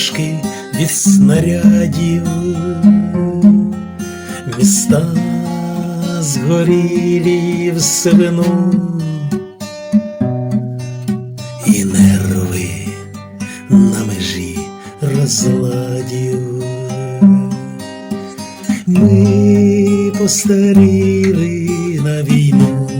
пташки від снарядів, міста згорілі в сивину і нерви на межі розладів. Ми постаріли на війну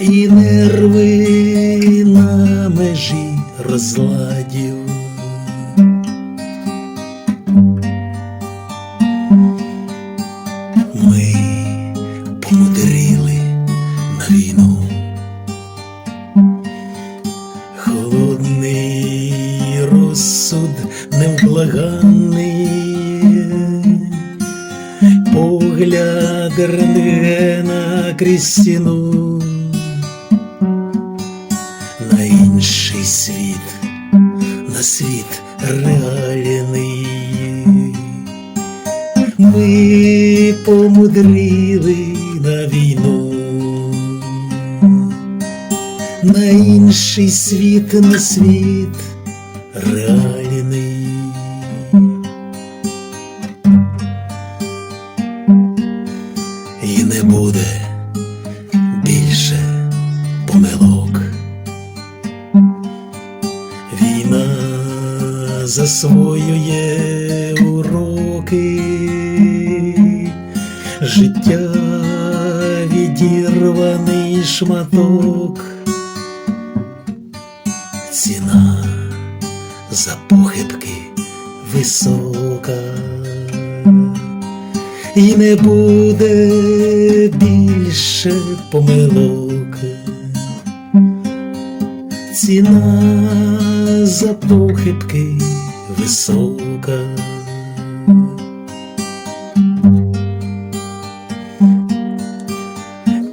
і нерви на межі розладів. Ми помудрили на війну. Холодний розсуд невблаганний, погляд рентгена крізь стіну світ, на світ реальний. Ми помудрили на війну, на інший світ, на світ реальний. Засвоює уроки, життя відірваний шматок, ціна за похибки висока, і не буде більше помилок. Ціна за похибки висока.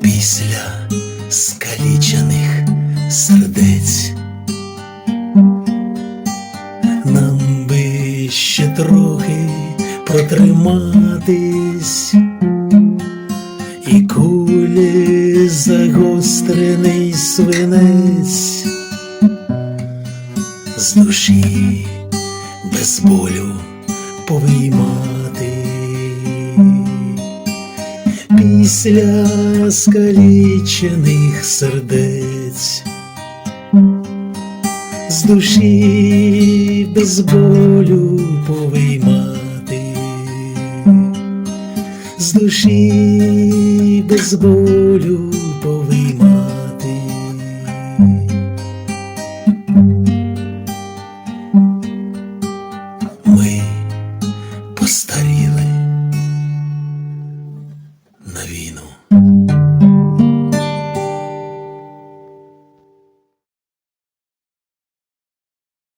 Після скалічених сердець нам би ще трохи протриматись і кулі загострений свинець з душі без болю повиймати. Після скалічених сердець з душі без болю повиймати. З душі без болю way.